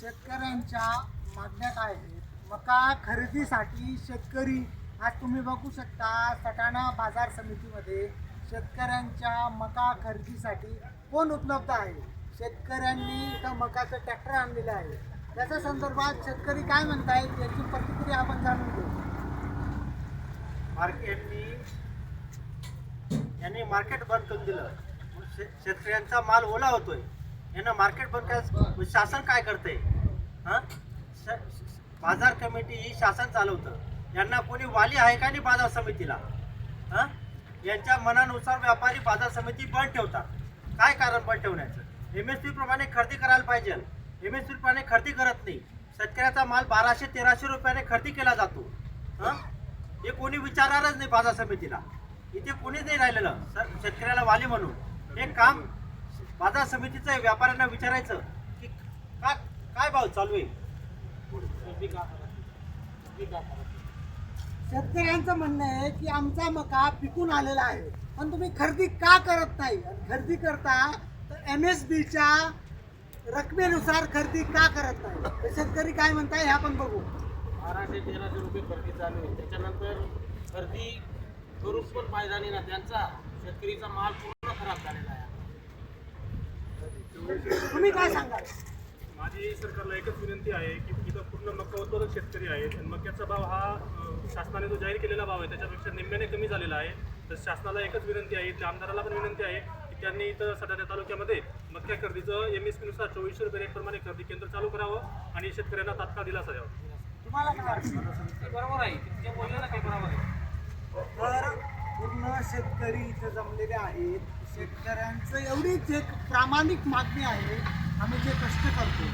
शेतकऱ्यांच्या मागण्या काय आहेत? मका खरेदीसाठी शेतकरी आज तुम्ही बघू शकता सटाणा बाजार समितीमध्ये शेतकऱ्यांच्या मका खरेदीसाठी कोण उपलब्ध आहे? शेतकऱ्यांनी इथं मकाचं ट्रॅक्टर आणलेलं आहे. त्याच्या संदर्भात शेतकरी काय म्हणतायत याची प्रतिक्रिया आपण जाणून घेऊ. मार्केटनी यांनी मार्केट बंद करून दिलं. शे- शेतकऱ्यांचा माल ओला होतोय. यांना मार्केट बंद करायचं शासन काय करते हां? बाजार कमिटी ही शासन चालवतं. यांना कोणी वाली आहे का नाही बाजार समितीला? हां? यांच्या मनानुसार व्यापारी बाजार समिती बंद ठेवतात. काय कारण बंद ठेवण्याचं? एम एस पी प्रमाणे खरेदी करायला पाहिजे. एम एस पी प्रमाणे खरेदी करत नाही. शेतकऱ्याचा माल बाराशे तेराशे रुपयाने खरेदी केला जातो. हां? हे कोणी विचारणारच नाही बाजार समितीला. इथे कोणीच नाही राहिलेलं. सर शेतकऱ्याला वाली म्हणून. हे काम बाजार समितीचं व्यापाऱ्यांना विचारायचं की का काय भाव चालू आहे? शेतकऱ्यांचं म्हणणं आहे की आमचा मका पिकून आलेला आहे. पण तुम्ही खरेदी का करत नाही? आणि खरेदी करता तर एम एस बीच्या रकमेनुसार खरेदी का करत नाही? तर शेतकरी काय म्हणताय हे आपण बघू. बाराशे तेराशे रुपये खरेदी चालू आहे. त्याच्यानंतर खरेदी करून पण फायदा नाही ना. त्यांचा शेतकरीचा माल पूर्ण खराब झालेला आहे. तुम्ही काय सांगाल? माझी सरकारला एकच विनंती आहे की इथं पूर्ण मका उत्पादक शेतकरी आहेत आणि मक्याचा भाव हा शासनाने जो जाहीर केलेला भाव आहे त्याच्यापेक्षा निम्म्याने कमी झालेला आहे. तर शासनाला एकच विनंती आहे इथल्या आमदाराला पण विनंती आहे की त्यांनी इथं सटाणा तालुक्यामध्ये मक्या खरेदीचं एम एस पीनुसार चोवीसशे रुपये रेटप्रमाणे खरेदी केंद्र चालू करावं आणि शेतकऱ्यांना तात्काळ दिलासा द्यावा. तुम्हाला काय वाटतं? ते बरोबर आहे. ते जे बोलले ना ते बरोबर आहे. तर पूर्ण शेतकरी इथं जमलेले आहेत. शेतकऱ्यांचं एवढीच एक प्रामाणिक मागणी आहे. आम्ही जे कष्ट करतो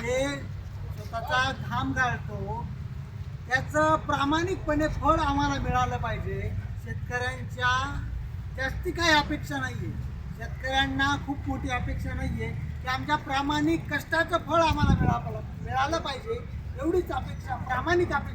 जे स्वतःचा घाम गाळतो त्याचं प्रामाणिकपणे फळ आम्हाला मिळालं पाहिजे. शेतकऱ्यांच्या जास्ती काही अपेक्षा नाही आहे शेतकऱ्यांना खूप मोठी अपेक्षा नाही आहे की आमच्या प्रामाणिक कष्टाचं फळ आम्हाला मिळालं मिळालं पाहिजे. एवढीच अपेक्षा प्रामाणिक अपेक्षा.